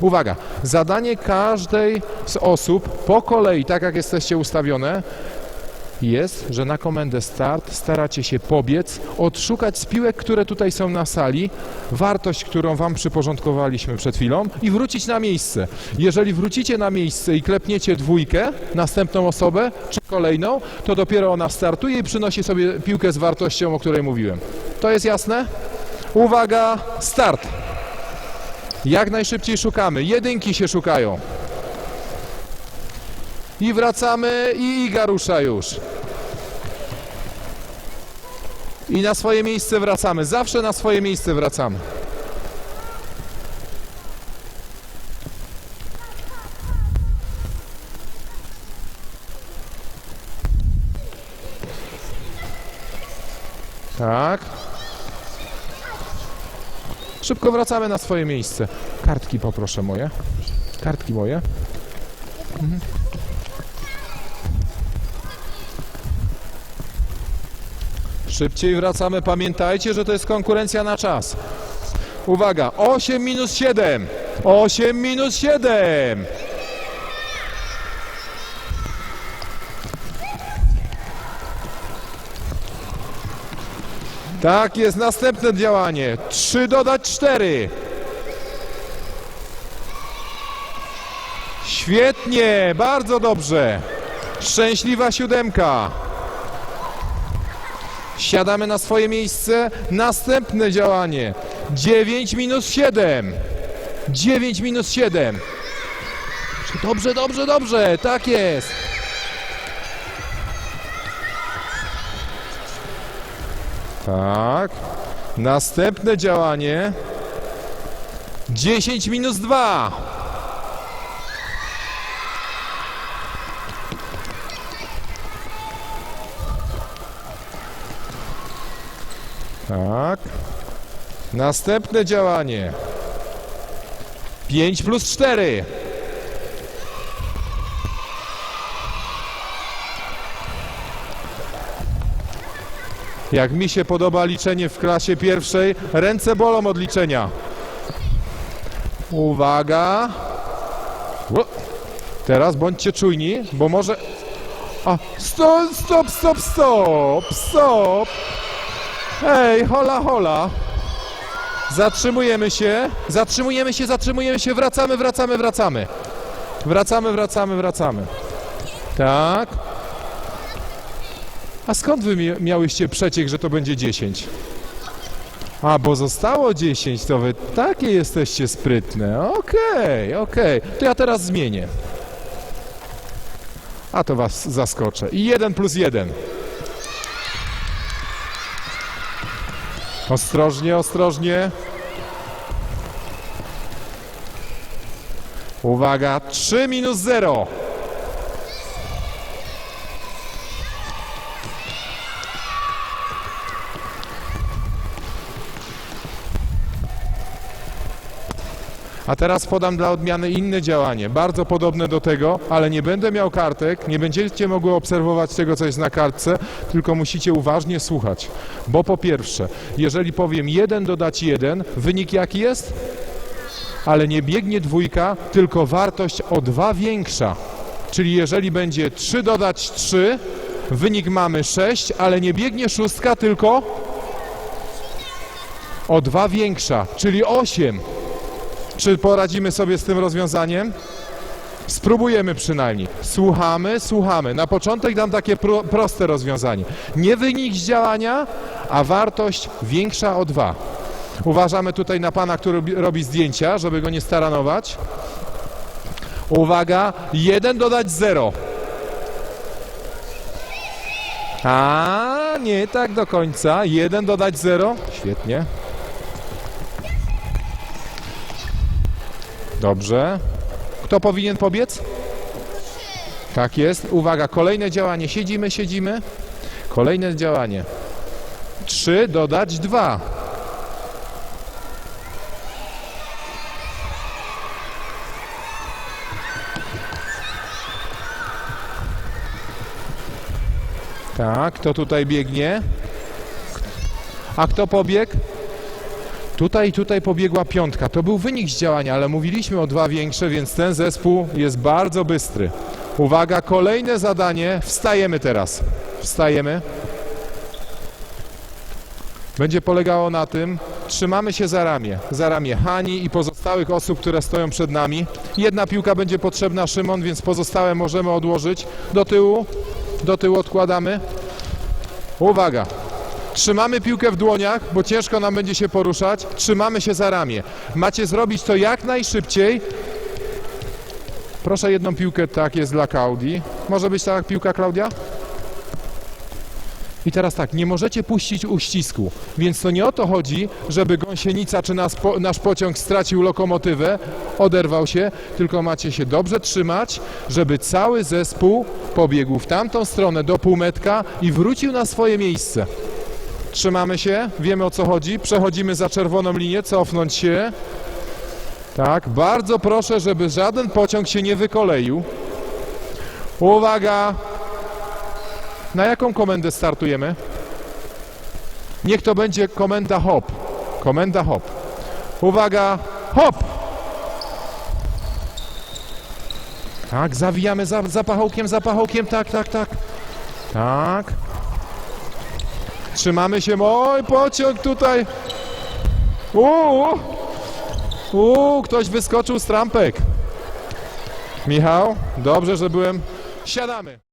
Uwaga, zadanie każdej z osób po kolei, tak jak jesteście ustawione, jest, że na komendę start staracie się pobiec, odszukać z piłek, które tutaj są na sali, wartość, którą wam przyporządkowaliśmy przed chwilą i wrócić na miejsce. Jeżeli wrócicie na miejsce i klepniecie dwójkę, następną osobę, czy kolejną, to dopiero ona startuje i przynosi sobie piłkę z wartością, o której mówiłem. To jest jasne? Uwaga, start! Jak najszybciej szukamy. Jedynki się szukają. I wracamy i Iga rusza już. I na swoje miejsce wracamy. Zawsze na swoje miejsce wracamy. Tak. Szybko wracamy na swoje miejsce. Kartki poproszę moje. Kartki moje. Szybciej wracamy. Pamiętajcie, że to jest konkurencja na czas. Uwaga, 8 minus 7. 8 minus 7. Tak jest, następne działanie. 3 dodać 4. Świetnie, bardzo dobrze. Szczęśliwa siódemka. Siadamy na swoje miejsce. Następne działanie. 9 minus 7. 9 minus 7. Dobrze, dobrze, dobrze. Tak jest. Tak. Następne działanie. 10 minus 2. Tak. Następne działanie. 5 plus 4. Jak mi się podoba liczenie w klasie pierwszej, ręce bolą od liczenia. Uwaga. Teraz bądźcie czujni, bo może... A, stop, stop, stop, stop, stop. Hej, hola, hola. Zatrzymujemy się, zatrzymujemy się, zatrzymujemy się, wracamy, wracamy, wracamy. Wracamy, wracamy, wracamy. Tak. A skąd wy mia- miałyście przeciek, że to będzie 10? A, bo zostało 10, to wy takie jesteście sprytne. Okej, okej. To ja teraz zmienię. A to was zaskoczę. I 1 plus 1. Ostrożnie, ostrożnie. Uwaga, 3 minus 0. A teraz podam dla odmiany inne działanie, bardzo podobne do tego, ale nie będę miał kartek, nie będziecie mogły obserwować tego, co jest na kartce, tylko musicie uważnie słuchać. Bo po pierwsze, jeżeli powiem 1 dodać 1, wynik jaki jest? Ale nie biegnie dwójka, tylko wartość o 2 większa. Czyli jeżeli będzie 3 dodać 3, wynik mamy 6, ale nie biegnie szóstka, tylko o 2 większa, czyli 8. Czy poradzimy sobie z tym rozwiązaniem? Spróbujemy przynajmniej. Słuchamy, słuchamy. Na początek dam takie pro, proste rozwiązanie. Nie wynik z działania, a wartość większa o 2. Uważamy tutaj na pana, który robi zdjęcia, żeby go nie staranować. Uwaga, 1 dodać 0. A nie tak do końca. 1 dodać 0. Świetnie. Dobrze. Kto powinien pobiec? Tak jest. Uwaga, kolejne działanie. Siedzimy, siedzimy. Kolejne działanie. 3 dodać 2. Tak, kto tutaj biegnie? A kto pobiegł? Tutaj, tutaj pobiegła piątka. To był wynik z działania, ale mówiliśmy o dwa większe, więc ten zespół jest bardzo bystry. Uwaga, kolejne zadanie. Wstajemy teraz. Wstajemy. Będzie polegało na tym, trzymamy się za ramię, za ramię Hani i pozostałych osób, które stoją przed nami. Jedna piłka będzie potrzebna Szymon, więc pozostałe możemy odłożyć. Do tyłu, do tyłu odkładamy. Uwaga, Trzymamy piłkę w dłoniach, bo ciężko nam będzie się poruszać. Trzymamy się za ramię. Macie zrobić to jak najszybciej. Proszę jedną piłkę, tak jest dla Klaudii. Może być tak piłka, Klaudia? I teraz tak, nie możecie puścić uścisku, więc to nie o to chodzi, żeby gąsienica czy nas, po, nasz pociąg stracił lokomotywę, oderwał się, tylko macie się dobrze trzymać, żeby cały zespół pobiegł w tamtą stronę do półmetka i wrócił na swoje miejsce. Trzymamy się, wiemy o co chodzi, przechodzimy za czerwoną linię, cofnąć się. Tak, bardzo proszę, żeby żaden pociąg się nie wykoleił. Uwaga! Na jaką komendę startujemy? Niech to będzie komenda hop. Komenda hop. Uwaga, hop! Tak, zawijamy za, za pachołkiem, za pachołkiem, tak, tak, tak. Tak. Trzymamy się, oj, pociąg tutaj. Uuu, uuu, ktoś wyskoczył z trampek. Michał, dobrze, że byłem. Siadamy.